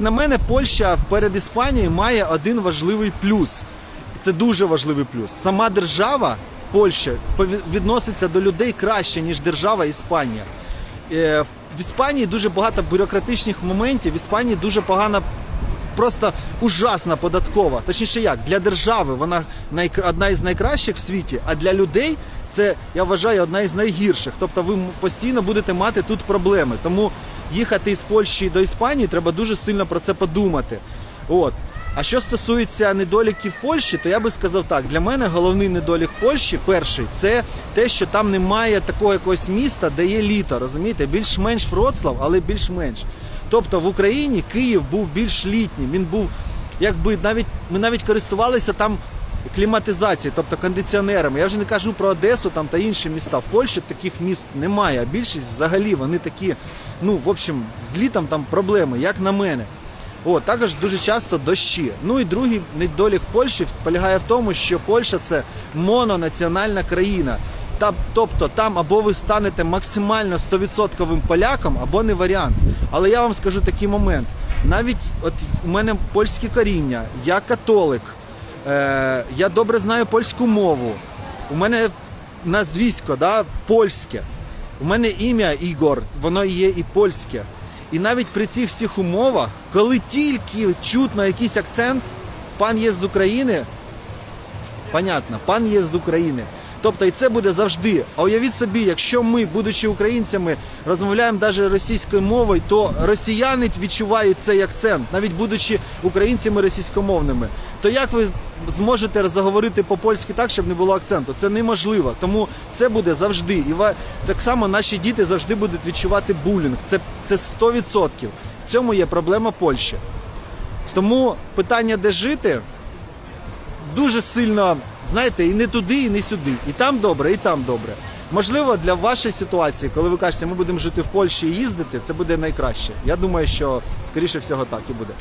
На мене Польща перед Іспанією має один важливий плюс. Це дуже важливий плюс. Сама держава Польща відноситься до людей краще, ніж держава Іспанія. Е, В Іспанії дуже багато бюрократичних моментів. В Іспанії дуже погана, просто ужасна податкова. Точніше, як для держави вона найк- одна із найкращих в світі, а для людей це я вважаю одна із найгірших. Тобто ви постійно будете мати тут проблеми. Тому їхати із Польщі до Іспанії треба дуже сильно про це подумати. От. А що стосується недоліків Польщі, то я би сказав так: для мене головний недолік Польщі, перший, це те, що там немає такого якогось міста, де є літо. Розумієте, більш-менш Вроцлав, але більш-менш. Тобто в Україні Київ був більш літнім. Він був, якби навіть ми навіть користувалися там кліматизацією, тобто кондиціонерами. Я вже не кажу про Одесу там та інші міста. В Польщі таких міст немає. А більшість взагалі вони такі, ну в общем, з літом там проблеми, як на мене. О, також дуже часто дощі. Ну і другий недолік Польщі полягає в тому, що Польща це мононаціональна країна. Та, тобто там або ви станете максимально 100% поляком, або не варіант. Але я вам скажу такий момент. Навіть от у мене польське коріння, я католик, е, я добре знаю польську мову. У мене назвісько, да, польське. У мене ім'я Ігор, воно є і польське. І навіть при цих всіх умовах, коли тільки чутно якийсь акцент, пан є з України, понятно, пан є з України. Тобто і це буде завжди. А уявіть собі, якщо ми, будучи українцями, розмовляємо навіть російською мовою, то росіяни відчувають цей акцент, навіть будучи українцями російськомовними. То як ви зможете заговорити по-польськи так, щоб не було акценту? Це неможливо. Тому це буде завжди. І так само наші діти завжди будуть відчувати булінг. Це, це 100%. В цьому є проблема Польщі. Тому питання, де жити, дуже сильно, знаєте, і не туди, і не сюди. І там добре, і там добре. Можливо, для вашої ситуації, коли ви кажете, ми будемо жити в Польщі і їздити, це буде найкраще. Я думаю, що скоріше всього так і буде.